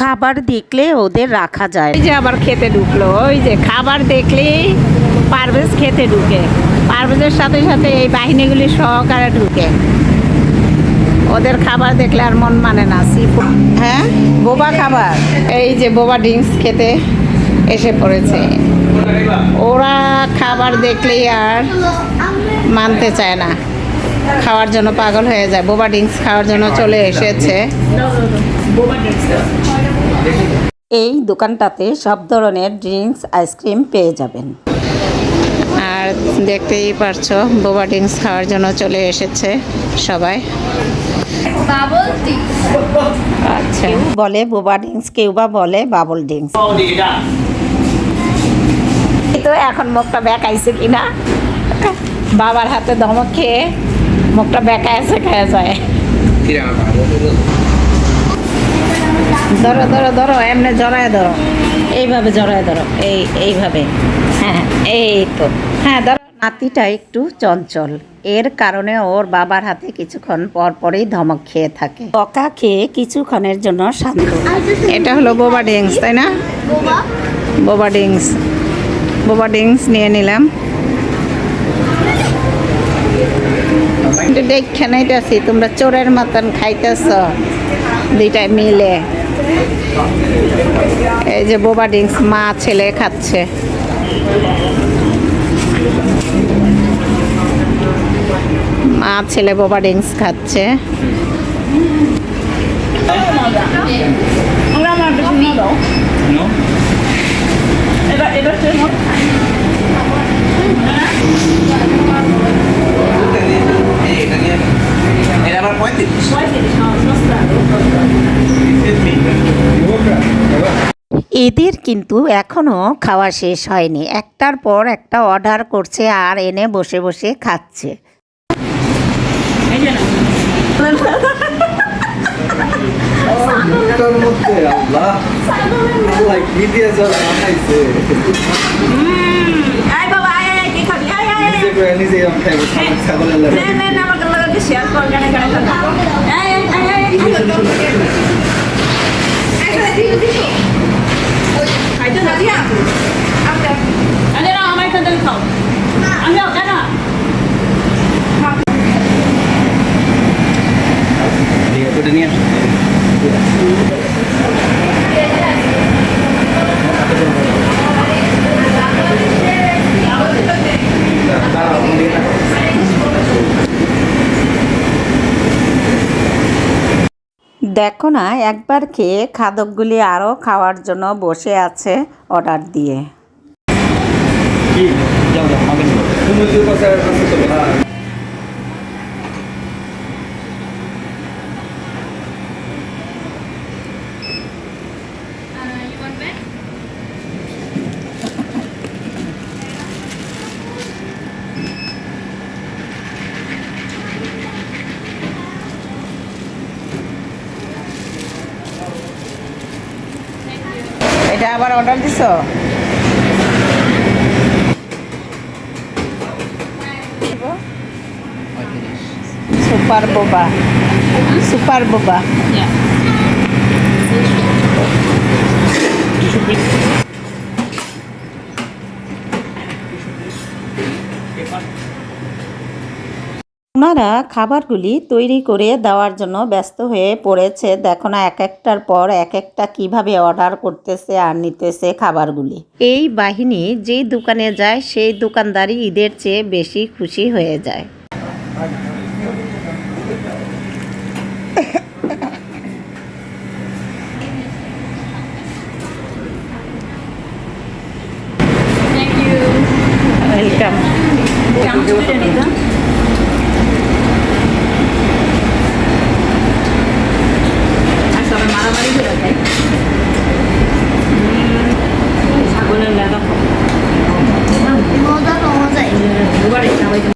খাবার দেখলে ওদের রাখা যায়। যে আবার খেতে ঢুকলো ওই যে খাবার দেখলেই পারভেজ খেতে ঢুকে। পারভেজের সাথে সাথে এই বাহিনীগুলি সহকারে ঢুকে। ওদের খাবার দেখলে আর মন মানে না সি হ্যাঁ? বোবা খাবার। এই যে বোবা ড্রিঙ্কস খেতে এসে পড়েছে। ওরা খাবার দেখলেই আর মানতে চায় না। খাওয়ার জন্য পাগল হয়ে যায়। বোবা ড্রিঙ্কস খাওয়ার জন্য চলে এসেছে। এই দোকানটাতে সব ধরনের ড্রিঙ্কস আইসক্রিম পেয়ে যাবেন। আর দেখতেই পারছ বোবা ড্রিঙ্কস খাওয়ার জন্য চলে এসেছে সবাই। আচ্ছা। বলে বোবা ড্রিঙ্কস কেউ বা বলে বাবল ড্রিঙ্কস তো এখন মুখটা বেঁকাইছে কিনা বাবার হাতে ধমক খেয়ে মুখটা বেঁকাইছে খেয়ে যায়। ধরো ধরো ধরো এমনি জড়ায় ধরো। এইভাবে জড়ায় ধরো। এই এইভাবে। হ্যাঁ এই তো। হ্যাঁ ধরো নাতিটা একটু চঞ্চল। এর কারণে ওর বাবার হাতে কিছুক্ষণ পর পরই ধমক খেয়ে থাকে। বকা খেয়ে কিছুক্ষণের জন্য শান্ত। এটা হলো বোবা ড্রিঙ্কস তাই না? বোবা? ড্রিঙ্কস বোবা ড্রিঙ্কস নিয়ে নিলাম। দেখে নাইতেছি তোমরা চোরের মতন খাইতেছ। দুইটাই মিলে। এই যে বোবা ড্রিঙ্কস মা ছেলে খাচ্ছে। মা ছেলে বোবা ড্রিঙ্কস খাচ্ছে। Era এদের কিন্তু এখনও খাওয়া শেষ হয়নি। একটার পর একটা অর্ডার করছে আর এনে বসে বসে খাচ্ছে। মধ্যে আল্লাহ আল্লাহ কি দিয়ে জল বানাইছে নিজে করে নিজে আম খাইবো দেখো না একবার খেয়ে খাদকগুলি আরও খাওয়ার জন্য বসে আছে অর্ডার দিয়ে। এটা আবার অর্ডার দিছো সুপার বোবা সুপার বোবা ওনারা খাবারগুলি তৈরি করে দেওয়ার জন্য ব্যস্ত হয়ে পড়েছে। দেখো না এক একটার পর এক একটা কীভাবে অর্ডার করতেছে আর নিতেছে খাবারগুলি। এই বাহিনী যেই দোকানে যায় সেই দোকানদারই ঈদের চেয়ে বেশি খুশি হয়ে যায়।